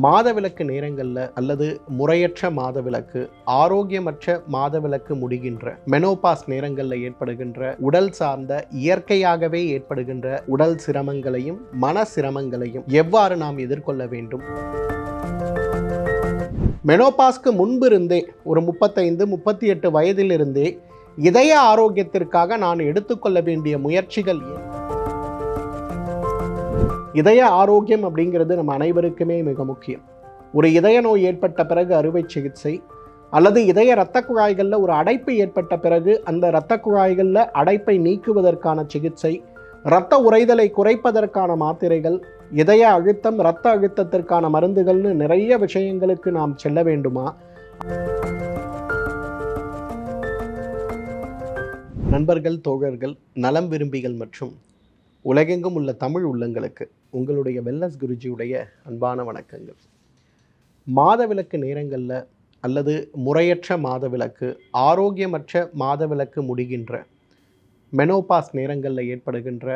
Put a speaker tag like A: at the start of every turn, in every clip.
A: மாதவிலக்கு நேரங்களில் அல்லது முறையற்ற மாதவிலக்கு ஆரோக்கியமற்ற மாதவிலக்கு முடிகின்ற மெனோபாஸ் நேரங்களில் ஏற்படுகின்ற உடல் சார்ந்த இயற்கையாகவே ஏற்படுகின்ற உடல் சிரமங்களையும் மன சிரமங்களையும் எவ்வாறு நாம் எதிர்கொள்ள வேண்டும்? மெனோபாஸ்க்கு முன்பு இருந்தே ஒரு முப்பத்தைந்து முப்பத்தி எட்டு வயதிலிருந்தே இதய ஆரோக்கியத்திற்காக நான் எடுத்துக்கொள்ள வேண்டிய முயற்சிகள் ஏன்? இதய ஆரோக்கியம் அப்படிங்கிறது நம்ம அனைவருக்குமே மிக முக்கியம். ஒரு இதய நோய் ஏற்பட்ட பிறகு அறுவை சிகிச்சை அல்லது இதய இரத்த குழாய்களில் ஒரு அடைப்பு ஏற்பட்ட பிறகு அந்த இரத்த குழாய்களில் அடைப்பை நீக்குவதற்கான சிகிச்சை இரத்த உறைதலை குறைப்பதற்கான மாத்திரைகள் இதய அழுத்தம் இரத்த அழுத்தத்திற்கான மருந்துகள்னு நிறைய விஷயங்களுக்கு நாம் செல்ல வேண்டுமா? நண்பர்கள் தோழர்கள் நலம் விரும்பிகள் மற்றும் உலகெங்கும் உள்ள தமிழ் உள்ளங்களுக்கு உங்களுடைய வெல்லஸ் குருஜியுடைய அன்பான வணக்கங்கள். மாதவிலக்கு நேரங்களில் அல்லது முறையற்ற மாதவிலக்கு ஆரோக்கியமற்ற மாதவிலக்கு முடிகின்ற மெனோபாஸ் நேரங்களில் ஏற்படுகின்ற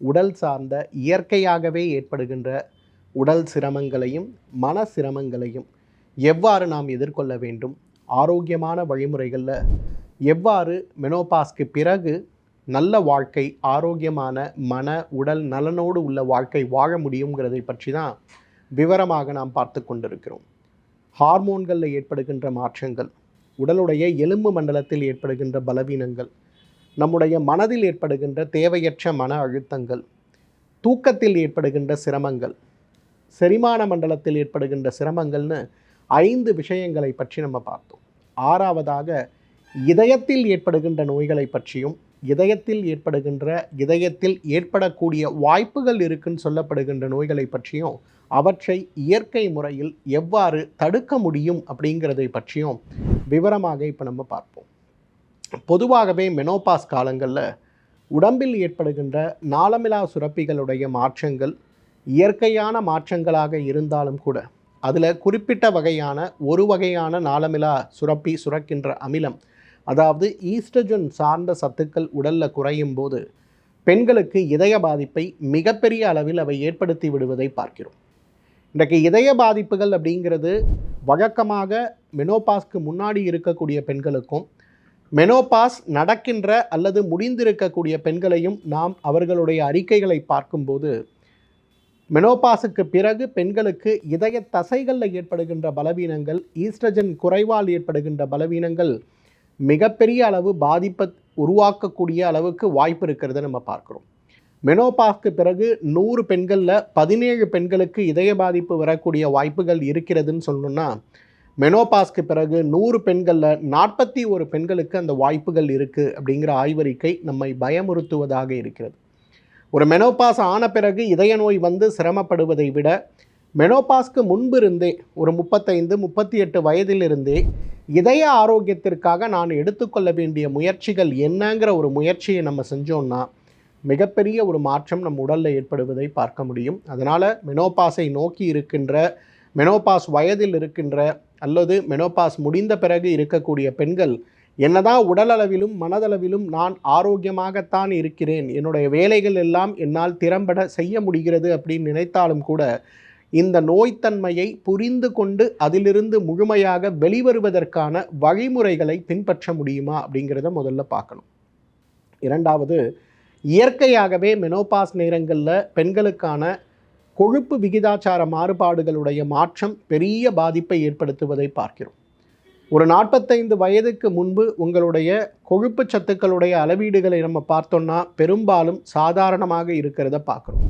A: உடல் சார்ந்த இயற்கையாகவே ஏற்படுகின்ற உடல் சிரமங்களையும் மன சிரமங்களையும் எவ்வாறு நாம் எதிர்கொள்ள வேண்டும்? ஆரோக்கியமான வழிமுறைகளில் எவ்வாறு மெனோபாஸ்க்கு பிறகு நல்ல வாழ்க்கை ஆரோக்கியமான மன உடல் நலனோடு உள்ள வாழ்க்கை வாழ முடியுங்கிறதை பற்றி தான் விவரமாக நாம் பார்த்து கொண்டிருக்கிறோம். ஹார்மோன்களில் ஏற்படுகின்ற மாற்றங்கள் உடலுடைய எலும்பு மண்டலத்தில் ஏற்படுகின்ற பலவீனங்கள் நம்முடைய மனதில் ஏற்படுகின்ற தேவையற்ற மன அழுத்தங்கள் தூக்கத்தில் ஏற்படுகின்ற சிரமங்கள் செரிமான மண்டலத்தில் ஏற்படுகின்ற சிரமங்கள்னு ஐந்து விஷயங்களை பற்றி நம்ம பார்த்தோம். ஆறாவதாக இதயத்தில் ஏற்படுகின்ற நோய்களை பற்றியும் இதயத்தில் ஏற்படுகின்ற இதயத்தில் ஏற்படக்கூடிய வாய்ப்புகள் இருக்குன்னு சொல்லப்படுகின்ற நோய்களை பற்றியும் அவற்றை இயற்கை முறையில் எவ்வாறு தடுக்க முடியும் அப்படிங்கிறதை பற்றியும் விவரமாக இப்போ நம்ம பார்ப்போம். பொதுவாகவே மெனோபாஸ் காலங்களில் உடம்பில் ஏற்படுகின்ற நாளமிலா சுரப்பிகளுடைய மாற்றங்கள் இயற்கையான மாற்றங்களாக இருந்தாலும் கூட அதில் குறிப்பிட்ட வகையான ஒரு வகையான நாளமிலா சுரப்பி சுரக்கின்ற அமிலம் அதாவது ஈஸ்ட்ரஜன் சார்ந்த சத்துக்கள் உடலில் குறையும் போது பெண்களுக்கு இதய பாதிப்பை மிகப்பெரிய அளவில் அவை ஏற்படுத்தி விடுவதை பார்க்கிறோம். இன்றைக்கு இதய பாதிப்புகள் அப்படிங்கிறது வழக்கமாக மெனோபாஸ்க்கு முன்னாடி இருக்கக்கூடிய பெண்களுக்கும் மெனோபாஸ் நடக்கின்ற அல்லது முடிந்திருக்கக்கூடிய பெண்களையும் நாம் அவர்களுடைய அறிக்கைகளை பார்க்கும்போது மெனோபாஸுக்கு பிறகு பெண்களுக்கு இதய தசைகளில் ஏற்படுகின்ற பலவீனங்கள் ஈஸ்ட்ரஜன் குறைவால் ஏற்படுகின்ற பலவீனங்கள் மிகப்பெரிய அளவு பாதிப்பை உருவாக்கக்கூடிய அளவுக்கு வாய்ப்பு இருக்கிறத நம்ம பார்க்குறோம். மெனோபாஸ்க்கு பிறகு நூறு பெண்களில் பதினேழு பெண்களுக்கு இதய பாதிப்பு வரக்கூடிய வாய்ப்புகள் இருக்கிறதுன்னு சொன்னோன்னா மெனோபாஸ்க்கு பிறகு நூறு பெண்களில் நாற்பத்தி ஒரு பெண்களுக்கு அந்த வாய்ப்புகள் இருக்குது அப்படிங்கிற ஆய்வறிக்கை நம்மை பயமுறுத்துவதாக இருக்கிறது. ஒரு மெனோபாஸ் ஆன பிறகு இதய நோய் வந்து சிரமப்படுவதை விட மெனோபாஸ்க்கு முன்பு இருந்தே ஒரு முப்பத்தைந்து முப்பத்தி எட்டு வயதிலிருந்தே இதய ஆரோக்கியத்திற்காக நான் எடுத்துக்கொள்ள வேண்டிய முயற்சிகள் என்னங்கிற ஒரு முயற்சியை நம்ம செஞ்சோம்னா மிகப்பெரிய ஒரு மாற்றம் நம் உடலில் ஏற்படுவதை பார்க்க முடியும். அதனால் மெனோபாஸை நோக்கி இருக்கின்ற மெனோபாஸ் வயதில் இருக்கின்ற அல்லது மெனோபாஸ் முடிந்த பிறகு இருக்கக்கூடிய பெண்கள் என்னதான் உடலளவிலும் மனதளவிலும் நான் ஆரோக்கியமாகத்தான் இருக்கிறேன் என்னுடைய வேலைகள் எல்லாம் என்னால் திறம்பட செய்ய முடிகிறது அப்படின்னு நினைத்தாலும் கூட இந்த நோய்த்தன்மையை புரிந்து கொண்டு அதிலிருந்து முழுமையாக வெளிவருவதற்கான வழிமுறைகளை பின்பற்ற முடியுமா அப்படிங்கிறத முதல்ல பார்க்கணும். இரண்டாவது இயற்கையாகவே மெனோபாஸ் நேரங்களில் பெண்களுக்கான கொழுப்பு விகிதாச்சார மாறுபாடுகளுடைய மாற்றம் பெரிய பாதிப்பை ஏற்படுத்துவதை பார்க்கிறோம். ஒரு நாற்பத்தைந்து வயதுக்கு முன்பு உங்களுடைய கொழுப்பு சத்துக்களுடைய அளவீடுகளை நம்ம பார்த்தோம்னா பெரும்பாலும் சாதாரணமாக இருக்கிறத பார்க்குறோம்.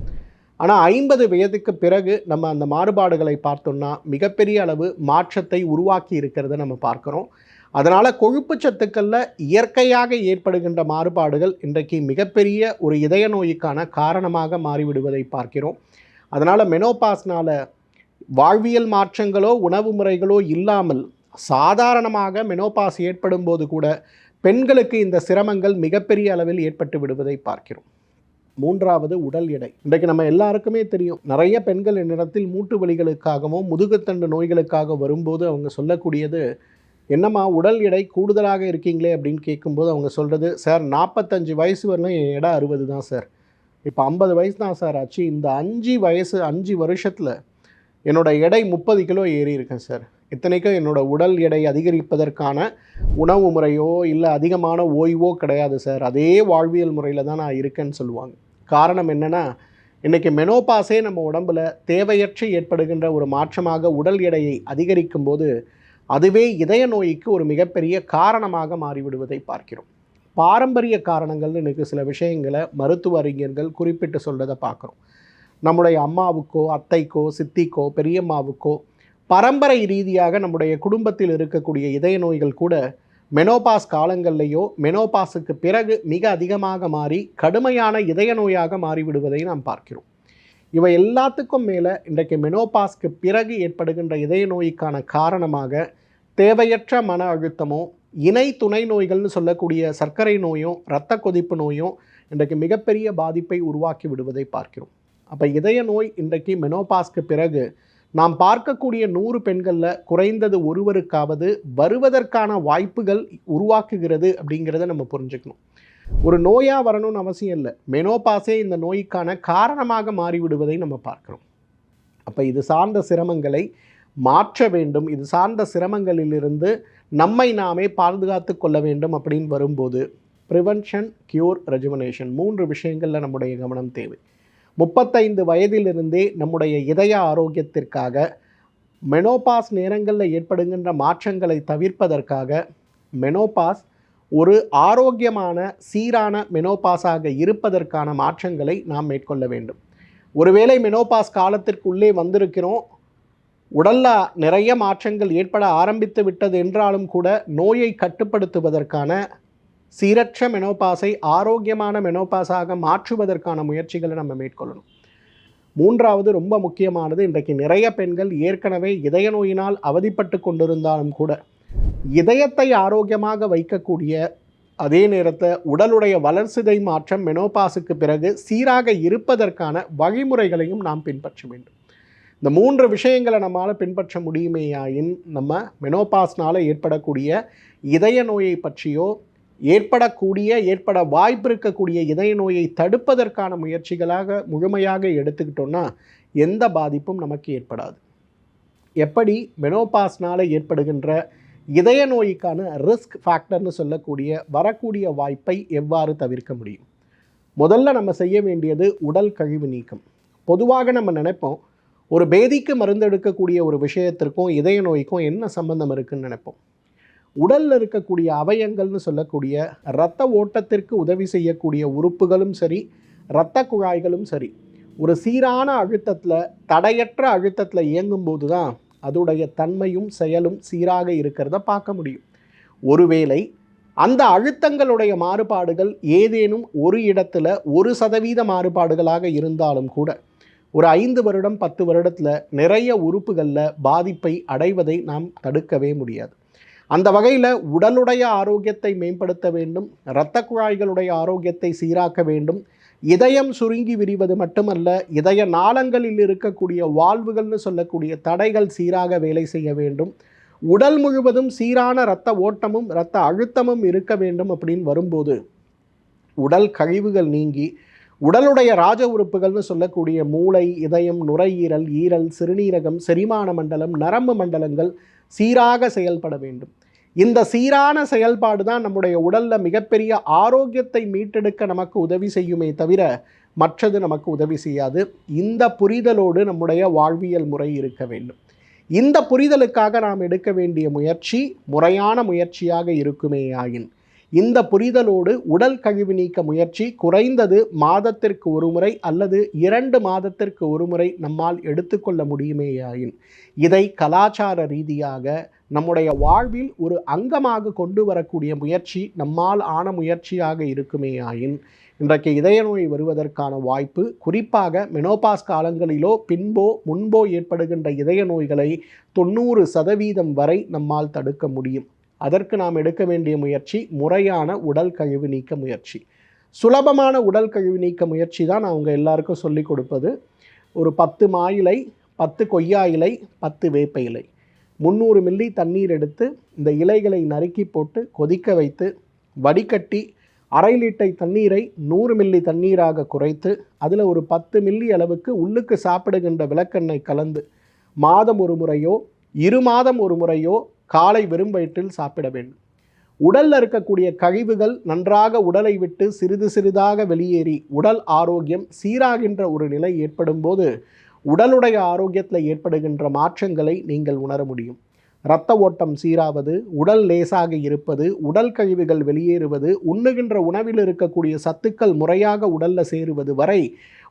A: ஆனால் ஐம்பது வயதுக்கு பிறகு நம்ம அந்த மாறுபாடுகளை பார்த்தோம்னா மிகப்பெரிய அளவு மாற்றத்தை உருவாக்கி இருக்கிறத நம்ம பார்க்குறோம். அதனால் கொழுப்பு சத்துக்களில் இயற்கையாக ஏற்படுகின்ற மாறுபாடுகள் இன்றைக்கு மிகப்பெரிய ஒரு இதய நோய்க்கான காரணமாக மாறிவிடுவதை பார்க்கிறோம். அதனால் மெனோபாஸ்னால் வாழ்வியல் மாற்றங்களோ உணவு முறைகளோ இல்லாமல் சாதாரணமாக மெனோபாஸ் ஏற்படும் போது கூட பெண்களுக்கு இந்த சிரமங்கள் மிகப்பெரிய அளவில் ஏற்பட்டு விடுவதை பார்க்கிறோம். மூன்றாவது உடல் எடை. இன்றைக்கு நம்ம எல்லாருக்குமே தெரியும். நிறைய பெண்கள் என்னிடத்தில் மூட்டு வலிகளுக்காகவும் முதுகுத்தண்டு நோய்களுக்காக வரும்போது அவங்க சொல்லக்கூடியது என்னம்மா உடல் எடை கூடுதலாக இருக்கீங்களே? அப்படின்னு கேட்கும்போது அவங்க சொல்கிறது சார் நாற்பத்தஞ்சு வயசு வரலாம் என் எடை அறுபது தான் சார். இப்போ ஐம்பது வயசு தான் சார் ஆச்சு. இந்த அஞ்சு வயசு அஞ்சு வருஷத்தில் என்னோட எடை முப்பது கிலோ ஏறி இருக்கேன் சார். இத்தனைக்கும் என்னோடய உடல் எடை அதிகரிப்பதற்கான உணவு முறையோ இல்லை அதிகமான ஓய்வோ கிடையாது சார். அதே வாழ்வியல் முறையில் தான் நான் இருக்கேன்னு சொல்லுவாங்க. காரணம் என்னென்னா இன்றைக்கி மெனோபாஸே நம்ம உடம்புல தேவையற்று ஏற்படுகின்ற ஒரு மாற்றமாக உடல் எடையை அதிகரிக்கும் போது அதுவே இதய நோய்க்கு ஒரு மிகப்பெரிய காரணமாக மாறிவிடுவதை பார்க்கிறோம். பாரம்பரிய காரணங்கள்னு இன்றைக்கி சில விஷயங்களை மருத்துவ அறிஞர்கள் குறிப்பிட்டு சொல்கிறத பார்க்குறோம். நம்முடைய அம்மாவுக்கோ அத்தைக்கோ சித்திக்கோ பெரியம்மாவுக்கோ பரம்பரை ரீதியாக நம்முடைய குடும்பத்தில் இருக்கக்கூடிய இதய நோய்கள் கூட மெனோபாஸ் காலங்கள்லேயோ மெனோபாஸுக்கு பிறகு மிக அதிகமாக மாறி கடுமையான இதய நோயாக மாறிவிடுவதை நாம் பார்க்கிறோம். இவை எல்லாத்துக்கும் மேலே இன்றைக்கு மெனோபாஸ்க்கு பிறகு ஏற்படுகின்ற இதய நோய்க்கான காரணமாக தேவையற்ற மன அழுத்தமோ இணை துணை நோய்கள்னு சொல்லக்கூடிய சர்க்கரை நோயும் இரத்த கொதிப்பு நோயும் இன்றைக்கு மிகப்பெரிய பாதிப்பை உருவாக்கி விடுவதை பார்க்கிறோம். அப்போ இதய நோய் இன்றைக்கு மெனோபாஸ்க்கு பிறகு நாம் பார்க்கக்கூடிய நூறு பெண்களில் குறைந்தது ஒருவருக்காவது வருவதற்கான வாய்ப்புகள் உருவாக்குகிறது அப்படிங்கிறத நம்ம புரிஞ்சுக்கணும். ஒரு நோயாக வரணும்னு அவசியம் இல்லை. மெனோபாஸே இந்த நோய்க்கான காரணமாக மாறிவிடுவதை நம்ம பார்க்குறோம். அப்போ இது சார்ந்த சிரமங்களை மாற்ற வேண்டும். இது சார்ந்த சிரமங்களிலிருந்து நம்மை நாமே பாதுகாத்து கொள்ள வேண்டும் அப்படின்னு வரும்போது ப்ரிவென்ஷன் க்யூர் ரெஜுவனேஷன் மூன்று விஷயங்களில் நம்முடைய கவனம் தேவை. முப்பத்தைந்து வயதிலிருந்தே நம்முடைய இதய ஆரோக்கியத்திற்காக மெனோபாஸ் நேரங்களில் ஏற்படுகின்ற மாற்றங்களை தவிர்ப்பதற்காக மெனோபாஸ் ஒரு ஆரோக்கியமான சீரான மெனோபாஸாக இருப்பதற்கான மாற்றங்களை நாம் மேற்கொள்ள வேண்டும். ஒருவேளை மெனோபாஸ் காலத்திற்குள்ளே வந்திருக்கிறோம் உடலில் நிறைய மாற்றங்கள் ஏற்பட ஆரம்பித்து விட்டது என்றாலும் கூட நோயை கட்டுப்படுத்துவதற்கான சீரற்ற மெனோபாஸை ஆரோக்கியமான மெனோபாஸாக மாற்றுவதற்கான முயற்சிகளை நம்ம மேற்கொள்ளணும். மூன்றாவது ரொம்ப முக்கியமானது இன்றைக்கு நிறைய பெண்கள் ஏற்கனவே இதய நோயினால் அவதிப்பட்டு கொண்டிருந்தாலும் கூட இதயத்தை ஆரோக்கியமாக வைக்கக்கூடிய அதே நேரத்தை உடலுடைய வளர்சிதை மாற்றம் மெனோபாஸுக்கு பிறகு சீராக இருப்பதற்கான வழிமுறைகளையும் நாம் பின்பற்ற வேண்டும். இந்த மூன்று விஷயங்களை நம்மால் பின்பற்ற முடியுமேயாயின் நம்ம மெனோபாஸ்னால் ஏற்படக்கூடிய இதய நோயை பற்றியோ ஏற்படக்கூடிய ஏற்பட வாய்ப்பு இருக்கக்கூடிய இதய நோயை தடுப்பதற்கான முயற்சிகளாக முழுமையாக எடுத்துக்கிட்டோன்னா எந்த பாதிப்பும் நமக்கு ஏற்படாது. எப்படி மெனோபாஸ்னால் ஏற்படுகின்ற இதய நோய்க்கான ரிஸ்க் ஃபேக்டர்னு சொல்லக்கூடிய வரக்கூடிய வாய்ப்பை எவ்வாறு தவிர்க்க முடியும்? முதல்ல நம்ம செய்ய வேண்டியது உடல் கழிவு நீக்கம். பொதுவாக நம்ம நினைப்போம் ஒரு பேதிக்கு மருந்தெடுக்கக்கூடிய ஒரு விஷயத்திற்கும் இதய நோய்க்கும் என்ன சம்பந்தம் இருக்குன்னு நினைப்போம். உடலில் இருக்கக்கூடிய அவயங்கள்னு சொல்லக்கூடிய இரத்த ஓட்டத்திற்கு உதவி செய்யக்கூடிய உறுப்புகளும் சரி இரத்த குழாய்களும் சரி ஒரு சீரான அழுத்தத்தில் தடையற்ற அழுத்தத்தில் இயங்கும்போது தான் அதோடைய தன்மையும் செயலும் சீராக இருக்கிறத பார்க்க முடியும். ஒருவேளை அந்த அழுத்தங்களுடைய மாறுபாடுகள் ஏதேனும் ஒரு இடத்துல ஒரு சதவீத மாறுபாடுகளாக இருந்தாலும் கூட ஒரு ஐந்து வருடம் பத்து வருடத்தில் நிறைய உறுப்புகளில் பாதிப்பை அடைவதை நாம் தடுக்கவே முடியாது. அந்த வகையில் உடலுடைய ஆரோக்கியத்தை மேம்படுத்த வேண்டும் இரத்த குழாய்களுடைய ஆரோக்கியத்தை சீராக்க வேண்டும். இதயம் சுருங்கி விரிவது மட்டுமல்ல இதய நாளங்களில் இருக்கக்கூடிய வாழ்வுகள்னு சொல்லக்கூடிய தடைகள் சீராக வேலை செய்ய வேண்டும். உடல் முழுவதும் சீரான இரத்த ஓட்டமும் இரத்த அழுத்தமும் இருக்க வேண்டும் அப்படின்னு வரும்போது உடல் கழிவுகள் நீங்கி உடலுடைய ராஜ உறுப்புகள்னு சொல்லக்கூடிய மூளை இதயம் நுரையீரல் ஈரல் சிறுநீரகம் செரிமான மண்டலம் நரம்பு மண்டலங்கள் சீராக செயல்பட வேண்டும். இந்த சீரான செயல்பாடு தான் நம்முடைய உடலில் மிகப்பெரிய ஆரோக்கியத்தை மீட்டெடுக்க நமக்கு உதவி செய்யுமே தவிர மற்றது நமக்கு உதவி செய்யாது. இந்த புரிதலோடு நம்முடைய வாழ்வியல் முறை இருக்க வேண்டும். இந்த புரிதலுக்காக நாம் எடுக்க வேண்டிய முயற்சி முறையான முயற்சியாக இருக்குமே ஆயின் இந்த புரிதலோடு உடல் கழிவு நீக்க முயற்சி குறைந்தது மாதத்திற்கு ஒருமுறை அல்லது இரண்டு மாதத்திற்கு ஒருமுறை நம்மால் எடுத்துக்கொள்ள முடியுமேயாயின் இதை கலாச்சார ரீதியாக நம்முடைய வாழ்வில் ஒரு அங்கமாக கொண்டு வரக்கூடிய முயற்சி நம்மால் ஆன முயற்சியாக இருக்குமேயாயின் இன்றைக்கு இதய நோய் வருவதற்கான வாய்ப்பு குறிப்பாக மெனோபாஸ் காலங்களிலோ பின்போ முன்போ ஏற்படுகின்ற இதய நோய்களை தொண்ணூறு சதவீதம் வரை நம்மால் தடுக்க முடியும். அதற்கு நாம் எடுக்க வேண்டிய முயற்சி முறையான உடல் கழிவு நீக்க முயற்சி. சுலபமான உடல் கழிவு நீக்க முயற்சி தான் நான் உங்கள் எல்லாருக்கும் சொல்லிக் கொடுப்பது. ஒரு பத்து மா இலை பத்து கொய்யா இலை பத்து வேப்ப இலை முந்நூறு மில்லி தண்ணீர் எடுத்து இந்த இலைகளை நறுக்கி போட்டு கொதிக்க வைத்து வடிகட்டி அரை லிட்டை தண்ணீரை நூறு மில்லி தண்ணீராக குறைத்து அதில் ஒரு பத்து மில்லி அளவுக்கு உள்ளுக்கு சாப்பிடுகின்ற விளக்கெண்ணெய் கலந்து மாதம் ஒரு முறையோ இரு மாதம் ஒரு முறையோ காலை வெறும் வயிற்றில் சாப்பிட வேண்டும். உடலில் இருக்கக்கூடிய கழிவுகள் நன்றாக உடலை விட்டு சிறிது சிறிதாக வெளியேறி உடல் ஆரோக்கியம் சீராகின்ற ஒரு நிலை ஏற்படும் போது உடலுடைய ஆரோக்கியத்தில் ஏற்படுகின்ற மாற்றங்களை நீங்கள் உணர முடியும். இரத்த ஓட்டம் சீராவது உடல் லேசாக இருப்பது உடல் கழிவுகள் வெளியேறுவது உண்ணுகின்ற உணவில் இருக்கக்கூடிய சத்துக்கள் முறையாக உடல்ல சேருவது வரை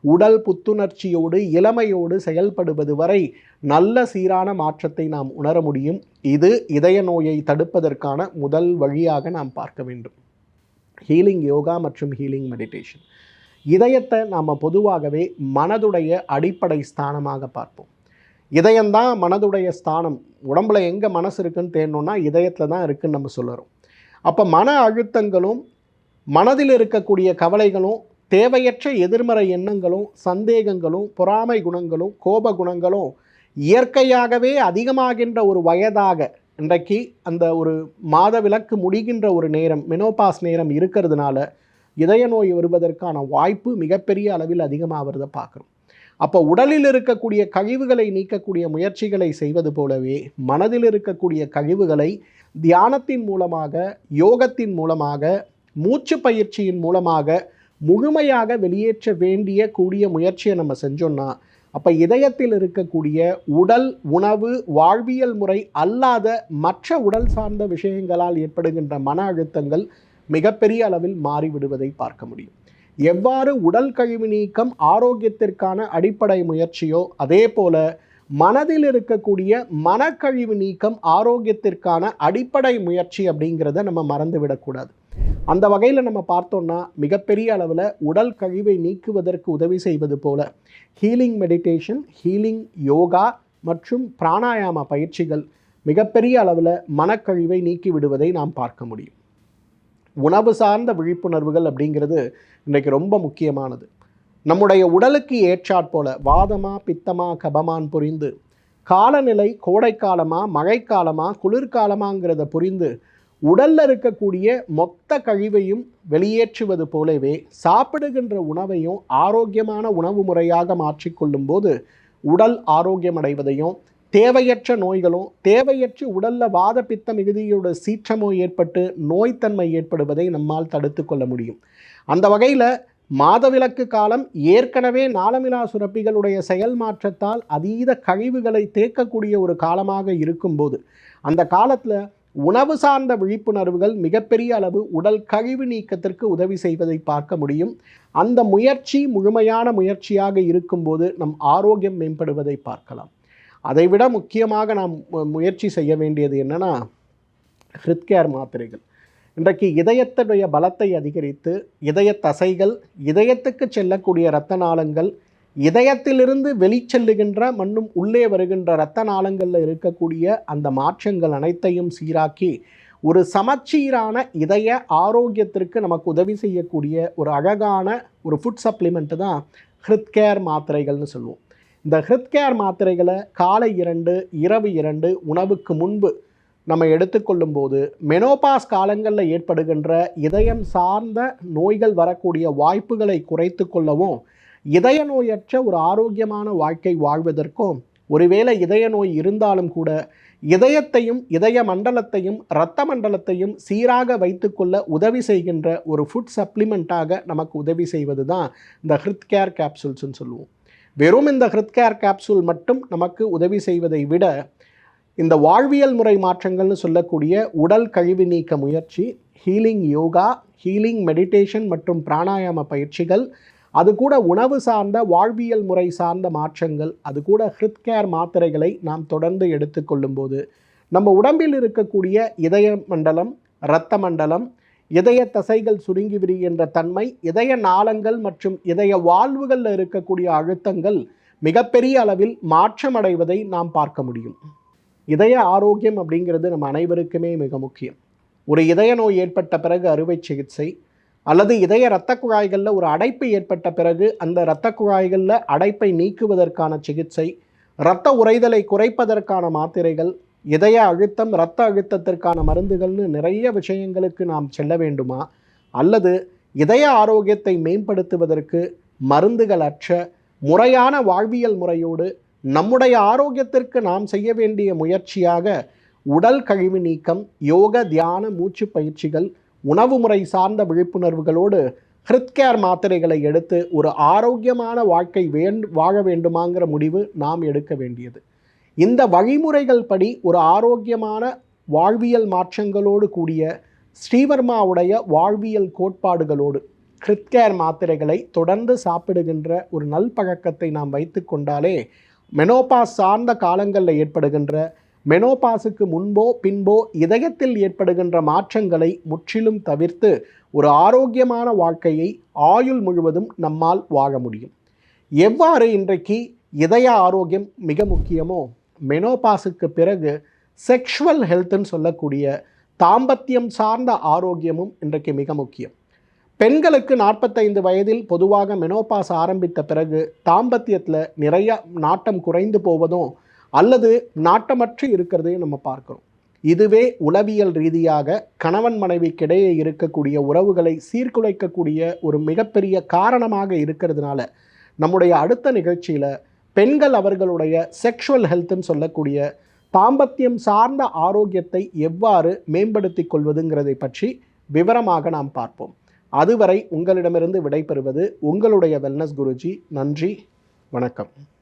A: உடல் புத்துணர்ச்சியோடு இளமையோடு செயல்படுவது வரை நல்ல சீரான மாற்றத்தை நாம் உணர முடியும். இது இதய நோயை தடுப்பதற்கான முதல் வழியாக நாம் பார்க்க வேண்டும். ஹீலிங் யோகா மற்றும் ஹீலிங் மெடிடேஷன் இதயத்தை நாம் பொதுவாகவே மனதுடைய அடிப்படை ஸ்தானமாக பார்ப்போம். இதயம்தான் மனதுடைய ஸ்தானம். உடம்புல எங்கே மனசு இருக்குன்னு தேடணும்னா இதயத்தில் தான் இருக்குன்னு நம்ம சொல்லுறோம். அப்போ மன அழுத்தங்களும் மனதில் இருக்கக்கூடிய கவலைகளும் தேவையற்ற எதிர்மறை எண்ணங்களும் சந்தேகங்களும் பொறாமை குணங்களும் கோப குணங்களும் இயற்கையாகவே அதிகமாகின்ற ஒரு வயதாக இன்றைக்கு அந்த ஒரு மாதவிலக்கு முடிகின்ற ஒரு நேரம் மெனோபாஸ் நேரம் இருக்கிறதுனால இதய நோய் வருவதற்கான வாய்ப்பு மிகப்பெரிய அளவில் அதிகமாகிறத பார்க்குறோம். அப்போ உடலில் இருக்கக்கூடிய கழிவுகளை நீக்கக்கூடிய முயற்சிகளை செய்வது போலவே மனதில் இருக்கக்கூடிய கழிவுகளை தியானத்தின் மூலமாக யோகத்தின் மூலமாக மூச்சு பயிற்சியின் மூலமாக முழுமையாக வெளியேற்ற வேண்டிய கூடிய முயற்சியை நம்ம செஞ்சோம்னா அப்போ இதயத்தில் இருக்கக்கூடிய உடல் உணவு வாழ்வியல் முறை அல்லாத மற்ற உடல் சார்ந்த விஷயங்களால் ஏற்படுகின்ற மன அழுத்தங்கள் மிகப்பெரிய அளவில் மாறிவிடுவதை பார்க்க முடியும். எவ்வாறு உடல் கழிவு நீக்கம் ஆரோக்கியத்திற்கான அடிப்படை முயற்சியோ அதே போல மனதில் இருக்கக்கூடிய மனக்கழிவு நீக்கம் ஆரோக்கியத்திற்கான அடிப்படை முயற்சி அப்படிங்கிறத நம்ம மறந்து விடக்கூடாது. அந்த வகையில் நம்ம பார்த்தோம்னா மிகப்பெரிய அளவில் உடல் கழிவை நீக்குவதற்கு உதவி செய்வது போல ஹீலிங் மெடிடேஷன் ஹீலிங் யோகா மற்றும் பிராணாயாம பயிற்சிகள் மிகப்பெரிய அளவில் மனக்கழிவை நீக்கி விடுவதை நாம் பார்க்க முடியும். உணவு சார்ந்த விழிப்புணர்வுகள் அப்படிங்கிறது இன்றைக்கு ரொம்ப முக்கியமானது. நம்முடைய உடலுக்கு ஏற்றாற் போல வாதமா பித்தமா கபமான் புரிந்து காலநிலை கோடைக்காலமா மழைக்காலமா குளிர்காலமாங்கிறத புரிந்து உடலில் இருக்கக்கூடிய மொத்த கழிவையும் வெளியேற்றுவது போலவே சாப்பிடுகின்ற உணவையும் ஆரோக்கியமான உணவு முறையாக மாற்றிக்கொள்ளும் போது உடல் ஆரோக்கியம் அடைவதையும் தேவையற்ற நோய்களும் தேவையற்ற உடல்ல வாத பித்த மிகுதியோட சீற்றமோ ஏற்பட்டு நோய்த்தன்மை ஏற்படுவதை நம்மால் தடுத்து கொள்ள முடியும். அந்த வகையில் மாதவிலக்கு காலம் ஏற்கனவே நாளமிலா சுரப்பிகளுடைய செயல் மாற்றத்தால் அதீத கழிவுகளை தேக்கக்கூடிய ஒரு காலமாக இருக்கும்போது அந்த காலத்தில் உணவு சார்ந்த விழிப்புணர்வுகள் மிகப்பெரிய அளவு உடல் கழிவு நீக்கத்திற்கு உதவி செய்வதை பார்க்க முடியும். அந்த முயற்சி முழுமையான முயற்சியாக இருக்கும்போது நம் ஆரோக்கியம் மேம்படுவதை பார்க்கலாம். அதைவிட முக்கியமாக நாம் முயற்சி செய்ய வேண்டியது என்னன்னா ஹிருத்கேர் மாத்திரைகள். இன்றைக்கு இதயத்துடைய பலத்தை அதிகரித்து இதய தசைகள் இதயத்துக்கு செல்லக்கூடிய இரத்த நாளங்கள் இதயத்திலிருந்து வெளிச்செல்லுகின்ற மண்ணும் உள்ளே வருகின்ற இரத்த நாளங்களில் இருக்கக்கூடிய அந்த மாற்றங்கள் அனைத்தையும் சீராக்கி ஒரு சமச்சீரான இதய ஆரோக்கியத்திற்கு நமக்கு உதவி செய்யக்கூடிய ஒரு அழகான ஒரு ஃபுட் சப்ளிமெண்ட்டு தான் ஹிருத்கேர் மாத்திரைகள்னு சொல்லுவோம். இந்த ஹிருத்கேர் மாத்திரைகளை காலை இரண்டு இரவு இரண்டு உணவுக்கு முன்பு நம்ம எடுத்துக்கொள்ளும் போது மெனோபாஸ் காலங்களில் ஏற்படுகின்ற இதயம் சார்ந்த நோய்கள் வரக்கூடிய வாய்ப்புகளை குறைத்து கொள்ளவும் இதய நோயற்ற ஒரு ஆரோக்கியமான வாழ்க்கை வாழ்வதற்கும் ஒருவேளை இதய நோய் இருந்தாலும் கூட இதயத்தையும் இதய மண்டலத்தையும் இரத்த மண்டலத்தையும் சீராக வைத்துக்கொள்ள உதவி செய்கின்ற ஒரு ஃபுட் சப்ளிமெண்ட்டாக நமக்கு உதவி செய்வது தான் இந்த ஹிருத்கேர் கேப்சூல்ஸ்ன்னு சொல்லுவோம். வெறும் இந்த ஹிருத்கேர் கேப்சூல் மட்டும் நமக்கு உதவி செய்வதை விட இந்த வாழ்வியல் முறை மாற்றங்கள்னு சொல்லக்கூடிய உடல் கழிவு நீக்க முயற்சி ஹீலிங் யோகா ஹீலிங் மெடிடேஷன் மற்றும் பிராணாயாம பயிற்சிகள் அது கூட உணவு சார்ந்த வாழ்வியல் முறை சார்ந்த மாற்றங்கள் அது கூட ஹிருத்கேர் மாத்திரைகளை நாம் தொடர்ந்து எடுத்துக்கொள்ளும் போது நம்ம உடம்பில் இருக்கக்கூடிய இதய மண்டலம் இரத்த மண்டலம் இதய தசைகள் சுருங்கி விரிகின்ற தன்மை இதய நாளங்கள் மற்றும் இதய வாழ்வுகளில் இருக்கக்கூடிய அழுத்தங்கள் மிகப்பெரிய அளவில் மாற்றமடைவதை நாம் பார்க்க முடியும். இதய ஆரோக்கியம் அப்படிங்கிறது நம்ம அனைவருக்குமே மிக முக்கியம். ஒரு இதய நோய் ஏற்பட்ட பிறகு அறுவை சிகிச்சை அல்லது இதய இரத்த குழாய்களில் ஒரு அடைப்பு ஏற்பட்ட பிறகு அந்த இரத்த குழாய்களில் அடைப்பை நீக்குவதற்கான சிகிச்சை இரத்த உறைதலை குறைப்பதற்கான மாத்திரைகள் இதய அழுத்தம் இரத்த அழுத்தத்திற்கான மருந்துகள்னு நிறைய விஷயங்களுக்கு நாம் செல்ல வேண்டுமா? அல்லது இதய ஆரோக்கியத்தை மேம்படுத்துவதற்கு மருந்துகள் அற்ற முறையான வாழ்வியல் முறையோடு நம்முடைய ஆரோக்கியத்திற்கு நாம் செய்ய வேண்டிய முயற்சியாக உடல் கழிவு நீக்கம் யோக தியான மூச்சு பயிற்சிகள் உணவு முறை சார்ந்த விழிப்புணர்வுகளோடு ஹிருத்கேர் மாத்திரைகளை எடுத்து ஒரு ஆரோக்கியமான வாழ்க்கை வேண் வாழ வேண்டுமாங்கிற முடிவு நாம் எடுக்க வேண்டியது. இந்த வழிமுறைகள் படி ஒரு ஆரோக்கியமான வாழ்வியல் மாற்றங்களோடு கூடிய ஸ்ரீவர்மாவுடைய வாழ்வியல் கோட்பாடுகளோடு ஹிருத்கேர் மாத்திரைகளை தொடர்ந்து சாப்பிடுகின்ற ஒரு நல்பழக்கத்தை நாம் வைத்து கொண்டாலே மெனோபாஸ் சார்ந்த காலங்களில் ஏற்படுகின்ற மெனோபாஸுக்கு முன்போ பின்போ இதயத்தில் ஏற்படுகின்ற மாற்றங்களை முற்றிலும் தவிர்த்து ஒரு ஆரோக்கியமான வாழ்க்கையை ஆயுள் முழுவதும் நம்மால் வாழ முடியும். எவ்வாறு இன்றைக்கு இதய ஆரோக்கியம் மிக முக்கியமோ மெனோபாஸுக்கு பிறகு செக்ஷுவல் ஹெல்த்துன்னு சொல்லக்கூடிய தாம்பத்தியம் சார்ந்த ஆரோக்கியமும் இன்றைக்கு மிக முக்கியம். பெண்களுக்கு நாற்பத்தைந்து வயதில் பொதுவாக மெனோபாஸ் ஆரம்பித்த பிறகு தாம்பத்தியத்தில் நிறைய நாட்டம் குறைந்து போவதும் அல்லது நாட்டமற்று இருக்கிறதையும் நம்ம பார்க்குறோம். இதுவே உளவியல் ரீதியாக கணவன் மனைவிக்கிடையே இருக்கக்கூடிய உறவுகளை சீர்குலைக்கக்கூடிய ஒரு மிகப்பெரிய காரணமாக இருக்கிறதுனால நம்முடைய அடுத்த நிகழ்ச்சியில் பெண்கள் அவர்களுடைய செக்ஷுவல் ஹெல்த்துன்னு சொல்லக்கூடிய தாம்பத்தியம் சார்ந்த ஆரோக்கியத்தை எவ்வாறு மேம்படுத்திக் கொள்வதுங்கிறதை பற்றி விவரமாக நாம் பார்ப்போம். அதுவரை உங்களிடமிருந்து விடைபெறுவது உங்களுடைய வெல்னஸ் குருஜி. நன்றி. வணக்கம்.